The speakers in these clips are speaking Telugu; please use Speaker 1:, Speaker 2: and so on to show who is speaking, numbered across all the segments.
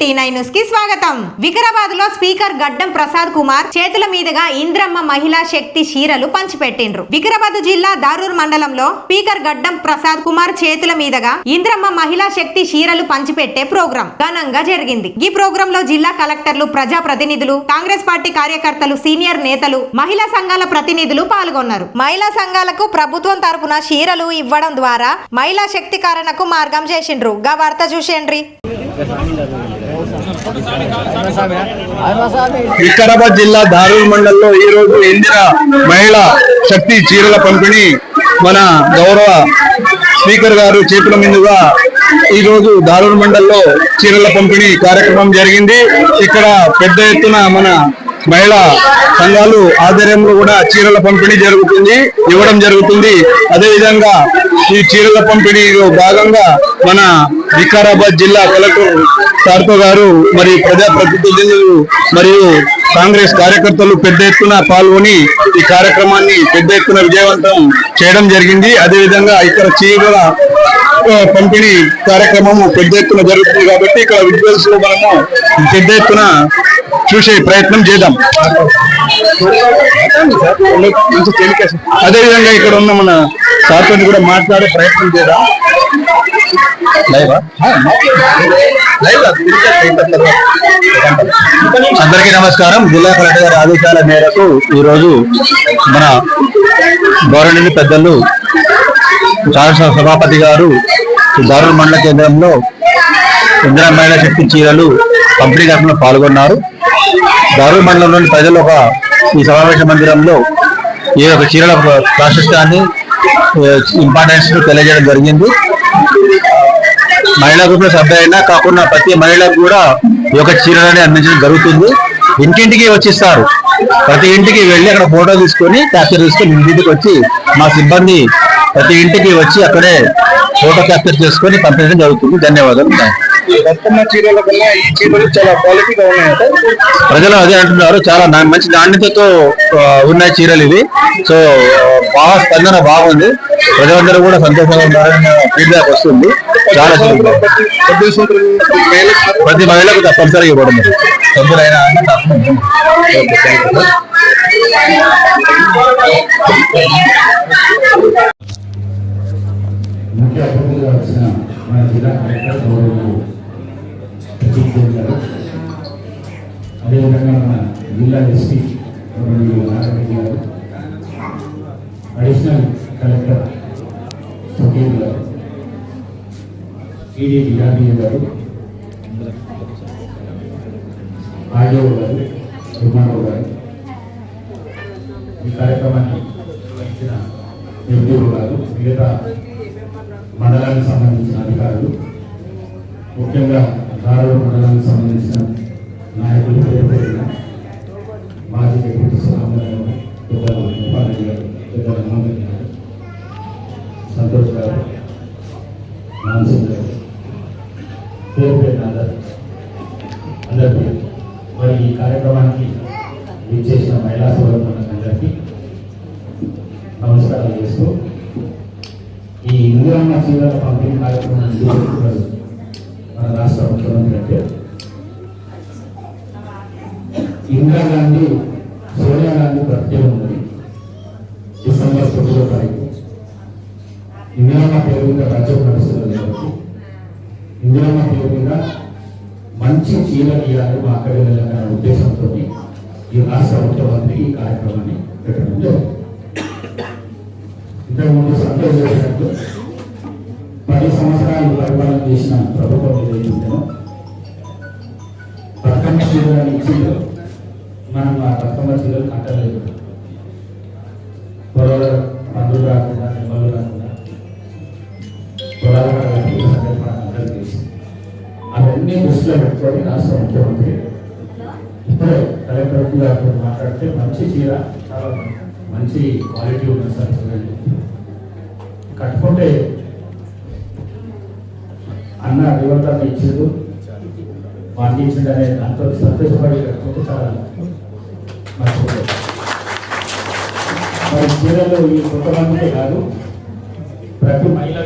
Speaker 1: టీ నైన్ న్యూస్కి స్వాగతం. వికారాబాద్లో స్పీకర్ గడ్డం ప్రసాద్ కుమార్ చేతుల మీదుగా ఇంద్రమ్మ మహిళా శక్తి చీరలు పంచిపెట్టిండ్రు. వికారాబాద్ జిల్లా దారూర్ మండలంలో స్పీకర్ గడ్డం ప్రసాద్ కుమార్ చేతుల మీదుగా ఇంద్రమ్మ మహిళా శక్తి చీరలు పంచిపెట్టే ప్రోగ్రాం ఘనంగా జరిగింది. ఈ ప్రోగ్రాం లో జిల్లా కలెక్టర్లు ప్రజా ప్రతినిధులు కాంగ్రెస్ పార్టీ కార్యకర్తలు సీనియర్ నేతలు మహిళా సంఘాల ప్రతినిధులు పాల్గొన్నారు. మహిళా సంఘాలకు ప్రభుత్వం తరపున చీరలు ఇవ్వడం ద్వారా మహిళా శక్తికరణకు మార్గం చేసిండ్రు. గా వార్త చూసేండ్రి
Speaker 2: వికారాబాద్ జిల్లా దారూర్ మండలంలో ఈ రోజు ఇందిరా మహిళా శక్తి చీరల పంపిణీ మన గౌరవ స్పీకర్ గారు చేతుల మీదుగా ఈ రోజు దారూర్ మండల్లో చీరల పంపిణీ కార్యక్రమం జరిగింది. ఇక్కడ పెద్ద ఎత్తున మన మహిళా సంఘాలు ఆధ్వర్యంలో కూడా చీరల పంపిణీ జరుగుతుంది ఇవ్వడం జరుగుతుంది. అదేవిధంగా ఈ చీరల పంపిణీలో భాగంగా మన వికారాబాద్ జిల్లా కలెక్టర్ సార్తో గారు మరి ప్రజాప్రతినిధులు మరియు కాంగ్రెస్ కార్యకర్తలు పెద్ద ఎత్తున పాల్గొని ఈ కార్యక్రమాన్ని పెద్ద ఎత్తున విజయవంతం చేయడం జరిగింది. అదేవిధంగా ఇక్కడ చీరల పంపిణీ కార్యక్రమం పెద్ద ఎత్తున జరుగుతుంది కాబట్టి ఇక్కడ విజువల్స్లో మనము పెద్ద ఎత్తున చూసే ప్రయత్నం చేద్దాం. అదే విధంగా ఇక్కడ ఉన్న మన సార్తో కూడా మాట్లాడే ప్రయత్నం చేద్దాం. అందరికీ నమస్కారం. జిల్లా కలెక్టర్ గారి ఆదేశాల మేరకు ఈ రోజు మన గౌరవనీయ పెద్దలు శాసన సభాపతి గారు దారుణ మండల కేంద్రంలో ఇందిరా మహిళా శక్తి చీరలు పంపిణీ కార్యక్రమంలో పాల్గొన్నారు. దారుణ మండలంలోని ప్రజలు ఒక ఈ సమావేశ మందిరంలో ఈ యొక్క చీరల ప్రాశస్త్యాన్ని ఇంపార్టెన్స్ తెలియజేయడం జరిగింది. మహిళా గ్రూప్ సభ్య అయినా కాకుండా ప్రతి మహిళకు కూడా ఈ యొక్క చీరలని అందించడం జరుగుతుంది. ఇంటింటికి వచ్చిస్తారు. ప్రతి ఇంటికి వెళ్ళి అక్కడ ఫోటో తీసుకొని క్యాప్చర్ తీసుకొని ఇంటికి వచ్చి మా సిబ్బంది ప్రతి ఇంటికి వచ్చి అక్కడే ఫోటో క్యాప్చర్ చేసుకొని పంపించడం జరుగుతుంది. ధన్యవాదాలు. ప్రజలు అదే అంటున్నారు. చాలా మంచి నాణ్యతతో ఉన్నాయి చీరలు ఇవి. సో బాగా స్పందన బాగుంది. ప్రజలందరూ కూడా సంతోషంగా ఉన్నారని ఫీడ్బ్యాక్ వస్తుంది. చాలా
Speaker 3: ప్రతి
Speaker 2: మహిళకు తప్పనిసరిగా ఇవ్వడం తొందరైనా
Speaker 4: ముఖ్య అతిథిగా వచ్చిన మన జిల్లా కలెక్టర్ గౌరవులు అదేవిధంగా మన జిల్లా ఎస్పీ గౌరవులు నారాయణ గారు అడిషనల్ కలెక్టర్ సుఖీర్ గారు ఈడీ డిఆర్డీఏ గారు ఆర్డీఓ గారు రుమారావు గారు ఈ కార్యక్రమాన్ని నిర్వహించిన ఎంపీఓ గారు మిగతా మండలానికి సంబంధించిన అధికారులు ముఖ్యంగా ధారణ మండలానికి సంబంధించిన నాయకులు పేరు నమస్కారాలు చేస్తూ ఈ ఇందిరమ్మ చీరల పంపిణీ కార్యక్రమాన్ని నిర్వహిస్తున్నారు మన రాష్ట్ర ముఖ్యమంత్రి అంటే? ఇందిరాగాంధీ సోనియా గాంధీ ప్రత్యేకం ఉన్నది డిసెంబర్ తొమ్మిదో తారీఖు. ఇందిరమ్మ పేరు మీద రాజ్యం నడుస్తుంది కాబట్టి ఇందిరమ్మ పేరు మీద మంచి చీరలు ఇవ్వాలి మా అక్కడ వెళ్ళాలనే ఉద్దేశంతో ఈ రాష్ట్ర ముఖ్యమంత్రి ఈ కార్యక్రమాన్ని పెట్టడం జరిగింది. ఇంతకుముందు సంతోష్ చేసినట్టు పది సంవత్సరాలు పరిపాలన చేసిన ప్రభుత్వం ఏదైతుందో బతుకమ్మ చీరలు ఇచ్చిందో మనం ఆ బతుకమ్మ చీరలు కట్టలేదు. పొలాల పందులు రాకుండా నిమ్మలు రాకుండా పొలాల సంగతి మనకు తెలుసు అవన్నీ దృష్టిలో పెట్టుకొని రాష్ట్ర ముఖ్యమంత్రి ఇప్పుడే కలెక్టర్ గారితో మాట్లాడితే మంచి చీర చాలా మంచి క్వాలిటీ ఉన్న సార్ చూడండి కట్టుకుంటే అన్న యువతను ఇచ్చిండు. వాండించిండు అనే దాంతో సంతోషపడి కట్టుకుంటే చాలా మంచిది మరి చీరలో ఈ కుటుంబంలో కాదు ప్రతి మహిళ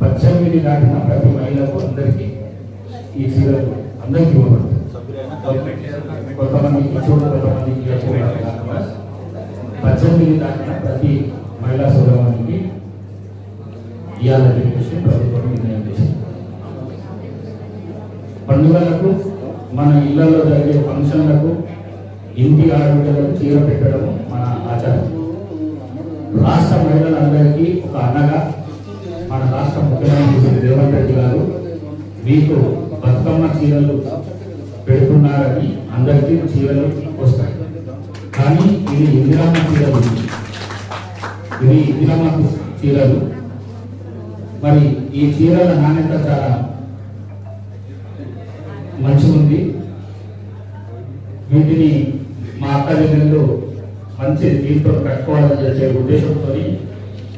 Speaker 4: పద్దెనిమిది దాటిన ప్రతి మహిళకు అందరికీ ఈ చీరలు అందరికీ ఇవ్వబడుతుంది కొంతమందికి చూడ కొంతమందికి పద్దెనిమిది దాటిన ప్రతి మహిళా సౌరవానికి ఇవ్వాలని చెప్పేసి ప్రభుత్వం నిర్ణయం చేసింది. పండుగలకు మన ఇళ్ళలో జరిగే ఫంక్షన్లకు ఇంటి ఆడబిడ్డలకు చీర పెట్టడం మన ఆచారం. రాష్ట్ర మహిళలందరికీ ఒక అన్నగా మన రాష్ట్ర ముఖ్యమంత్రి శ్రీ రేవంత్ రెడ్డి గారు మీకు బతుకమ్మ చీరలు పెడుతున్నారని అందరికీ చీరలు వస్తాయి. కానీ ఇది ఇందిరామ్మ చీరలు ఇవి ఇందిరమ్మ చీరలు మరి ఈ చీరల నాణ్యత చాలా మంచిగా ఉంది. వీటిని మా అక్క దగ్గరలో మంచి దీంతో కట్టుకోవాలని చేసే ఉద్దేశంతో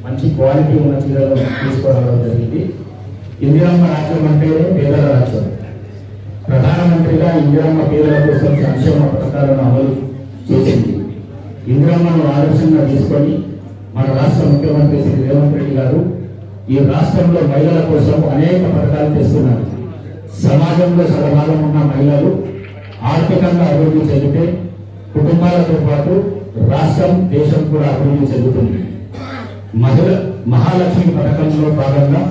Speaker 4: మంచి క్వాలిటీ ఉన్న చీరలు తీసుకురావడం జరిగింది. ఇందిరమ్మ రాజ్యం అంటే పేదల రాజ్యం. ప్రధానమంత్రిగా ఇందిరమ్మ పేదల కోసం సంక్షేమ పథకాలను అమలు చేసింది. ఇందిరమ్మను ఆదర్శంగా తీసుకొని మన రాష్ట్ర ముఖ్యమంత్రి శ్రీ రేవంత్ రెడ్డి గారు ఈ రాష్ట్రంలో మహిళల కోసం అనేక పథకాలు తెస్తున్నారు సమాజంలో సగభాగం ఉన్న మహిళలు ఆర్థికంగా అభివృద్ధి చెందితే కుటుంబాలతో పాటు రాష్ట్రం దేశం కూడా అభివృద్ధి చెందుతుంది. మహిళ మహాలక్ష్మి పథకంలో భాగంగా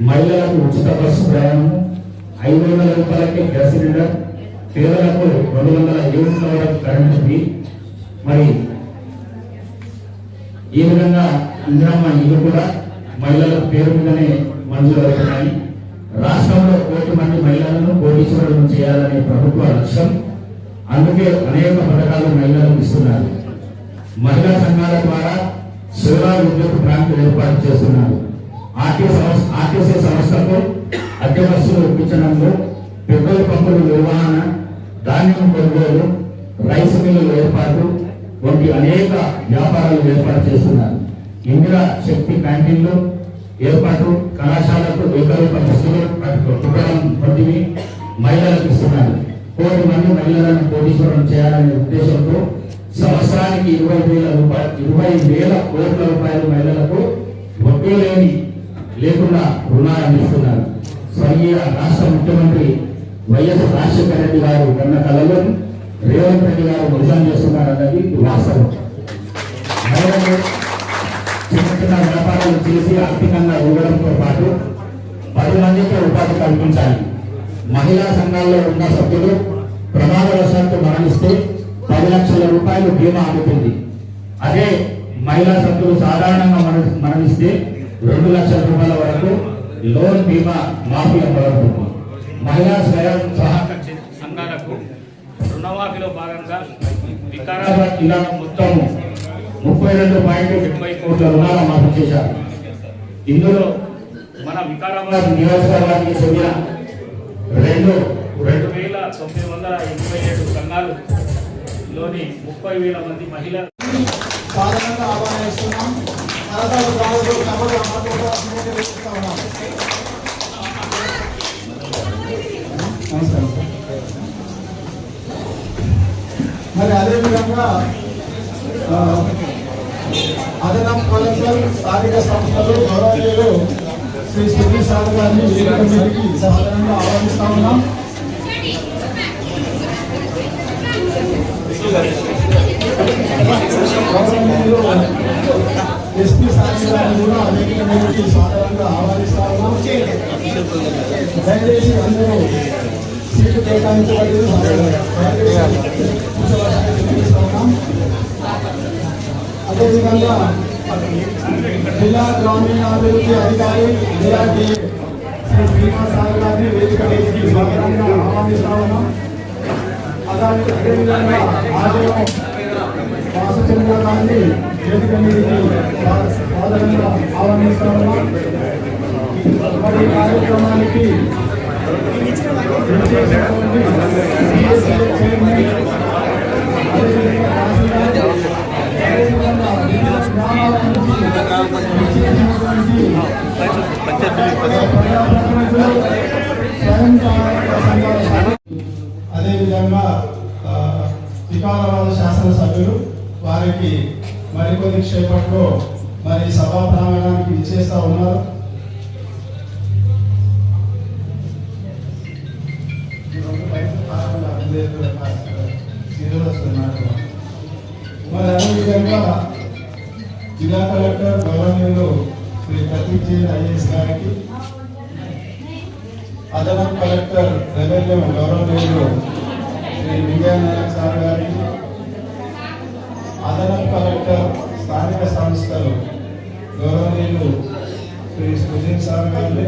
Speaker 4: మహిళలకు ఉచిత బస్సు ప్రయాణం ఐదు వందల రూపాయలకి గ్యాస్ సిలిండర్ పేదలకు రెండు వందల యూనిట్ల వరకు కరెంటు మరి ఈ విధంగా ఇందిరమ్మ ఇల్లు కూడా మహిళల పేరు మీదనే మంజూరు అవుతున్నాయి. రాష్ట్రంలో కోటి మంది మహిళలను కోటీశ్వరులను చేయాలనే ప్రభుత్వ లక్ష్యం. అందుకే అనేక పథకాలు మహిళలకు ఇస్తున్నారు. మహిళా సంఘాల ద్వారా సోలార్ ఉద్యోగ ప్రాంతం ఏర్పాటు చేస్తున్నారు. ఆర్టీసీ ఆర్టీసీ సంస్థకు అద్దె బస్సులు ఇప్పించడంలో పెట్రోల్ పంపుల నిర్వహణ ధాన్యం కొనుగోలు రైస్ మిల్లుల ఏర్పాటు వంటి అనేక వ్యాపారాలు ఏర్పాటు చేస్తున్నారు. ఇందిరా శక్తి క్యాంటీన్లు ఏర్పాటు కళాశాలకు ఏకరూప బస్సులు వంటివి మహిళలకు ఇస్తున్నారు. కోటి మంది మహిళలను కోటీశ్వరం చేయాలనే ఉద్దేశంతో సంవత్సరానికి ఇరవై వేల రూపాయలు ఇరవై వేల కోట్ల రూపాయల మహిళలకు వడ్డీ లేని లేకుండా రుణాలు అందిస్తున్నారు. స్వర్గీయ రాష్ట్ర ముఖ్యమంత్రి వైఎస్ రాజశేఖర రెడ్డి గారు కన్న కళలో రేవంత్ రెడ్డి గారు నిజం చేస్తున్నారు అన్నది వాస్తవం. చిన్న చిన్న వ్యాపారాలు చేసి ఆర్థికంగా ఉండడంతో పాటు పది మందికి ఉపాధి కల్పించాలి. మహిళా సంఘాల్లో ఉన్న సభ్యులు ప్రమాదవశాత్తు మరణిస్తే పది లక్షల రూపాయలు బీమా అందుతుంది. అదే మహిళా సభ్యులు సాధారణంగా మరణ- మరణిస్తే రెండు లక్షల రూపాయల వరకు లోన్ బీమా మాఫీ అవ్వబడుతుంది మహిళా స్వయం సహా రుణమాఫీలో భాగంగా వికారాబాద్ జిల్లాలో మొత్తం ముప్పై రెండు పాయింట్ ముప్పై కోట్ల రుణాలు మాఫీ చేశారు. ఇందులో మన వికారాబాద్ నియోజకవర్గానికి చెందిన రెండు రెండు వేల తొమ్మిది వందల ఎనభై ఏడు సంఘాలు లోని ముప్పై వేల మంది మహిళ
Speaker 5: సాధారణంగా ఆహ్వానిస్తున్నాం నమస్కారం. మరి అదేవిధంగా ఆ, అదనపు కలెక్టర్ స్థానిక సంస్థలు గౌరవనీయులు శ్రీ సుధీర్ సార్ గారిని వేదిక సాధారణంగా ఆహ్వానిస్తా ఉన్నాం. ఎస్పీ సార్ గారిని కూడా అనేక మందికి సాధారణంగా ఆహ్వానిస్తా ఉన్నాం. దయచేసి అందరూ సీటు కేటాయించబడింది దయచేసి కూర్చోవాల్సిందిగా తెలియజేస్తా ఉన్నాం అదేవిధంగా జిల్లా గ్రామీణాభివృద్ధి అధికారి జిల్లా డి శ్రీ శ్రీనివాస్ సార్ గారిని వేదిక మీదకి స్వాగతంగా ఆహ్వానిస్తా ఉన్నాం అలాగే అదేవిధంగా ఆదయం వాసుచంద్ర గారిని వేదిక మీదకి సాధారణంగా ఆహ్వానిస్తా ఉన్నాం మరి ఈ కార్యక్రమానికి విచ్చేసినటువంటి CSA చైర్మన్, అదేవిధంగా వికారాబాద శాసనసభ్యులు వారికి మరికొద్ది క్షేపట్లో మరి సభా ప్రాంగణానికి ఇచ్చేస్తా ఉన్నారు. లేదు మరి అదేవిధంగా జిల్లా కలెక్టర్ భవనంలో శ్రీ ప్రతీక్ ఐఏఎస్ గారికి అదనపు కలెక్టర్ రెవెన్యూ గవర్నమెంట్లో శ్రీ విజయనారాయణ నాయక్ సార్ గారికి అదనపు కలెక్టర్ స్థానిక సంస్థలు గౌరవనీయులు శ్రీ సుజిన్ సార్ గారిని